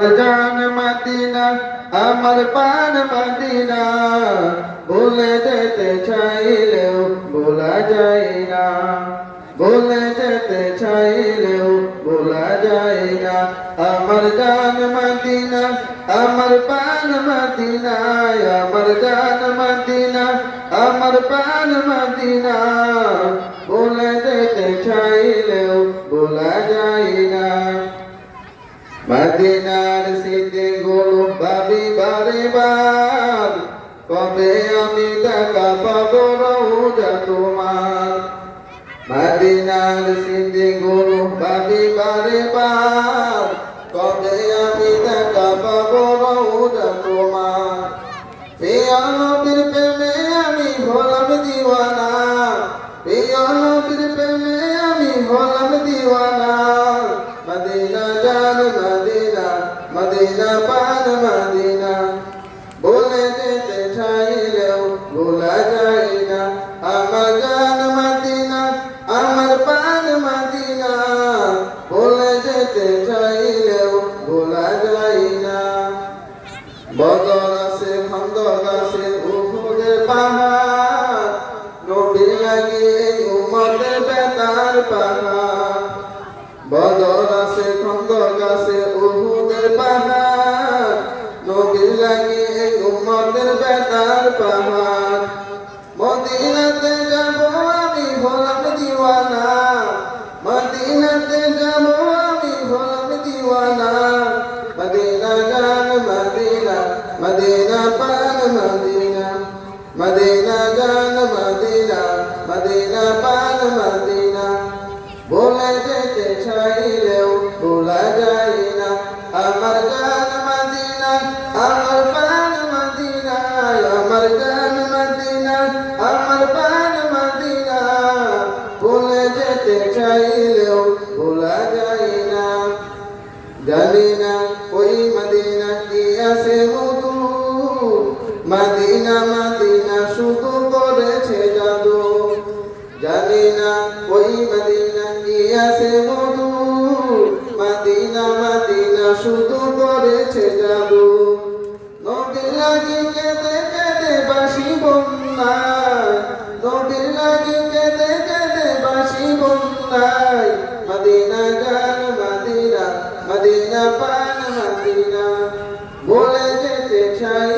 জান মদিনা, আমার পান মদিনা, ভুলে যেতে চাইলেও ভোলা যায় না। ভুলে যেতে চাইলেও ভোলা যায় না। আমার জান মদিনা, আমার পান মদিনা, আমার জান মদিনা, আমার পান মদিনা, ভুলে যেতে চাইলেও ভোলা যায় মদিনার সিদ্ধি গুলো ভাবি বারে বার। কবে আমি দেখা পাবো রোজা তোমার? মদিনার সিদ্ধি গুলো ভাবি বারে বার। কবে আমি দেখা পাবো রোজা তোমার? প্রিয় জান মদিনা মদিনা পান মদিনা। বলে যেতে চাইলেও ভোলা যায় না। আমার জান মদিনা, আমার পান মদিনা। বলে যেতে চাইলেও ভোলা যায় না। বদল আছে খন্দক আছে, উহুদের পাহাড়। নবী লাগে উমতের বেতার পাহাড়। আছে খন্দক আছে উহুদের পাহাড় নবী লাগে উমতের বেতার পাহাড়। মদিনাতে যাব আমি, হলাম দিওয়ানা। মদিনাতে যাব আমি, হলাম দিওয়ানা। মদিনা জান মদিনা মদিনা পান, মদিনা। মদিনা জান মদিনা মদিনা পান, মদিনা। বলে যেতে চাইলেও ভোলা যায় না। আমার জান মদিনা, আমার পান মদিনা, আমার মদিনা, আমার পান মদিনা। বলে যেতে চাইলেও ভোলা যায় না। জানি না ওই মদিনা কি আছে মধু। মদিনা মদিনা শুধু করেছে জাদু। জানি না ওই মদিনা কি আছে মধু। শুধু করেছে জাদু। নদী লাগি কেঁদে কেঁদে বাসি বন্যায়। নদী লাগি কেঁদে কেঁদে বাসি বন্যায়। মদিনা গান, মদিনা মদিনা পান, মদিনা। বলে যেতে চাইলেও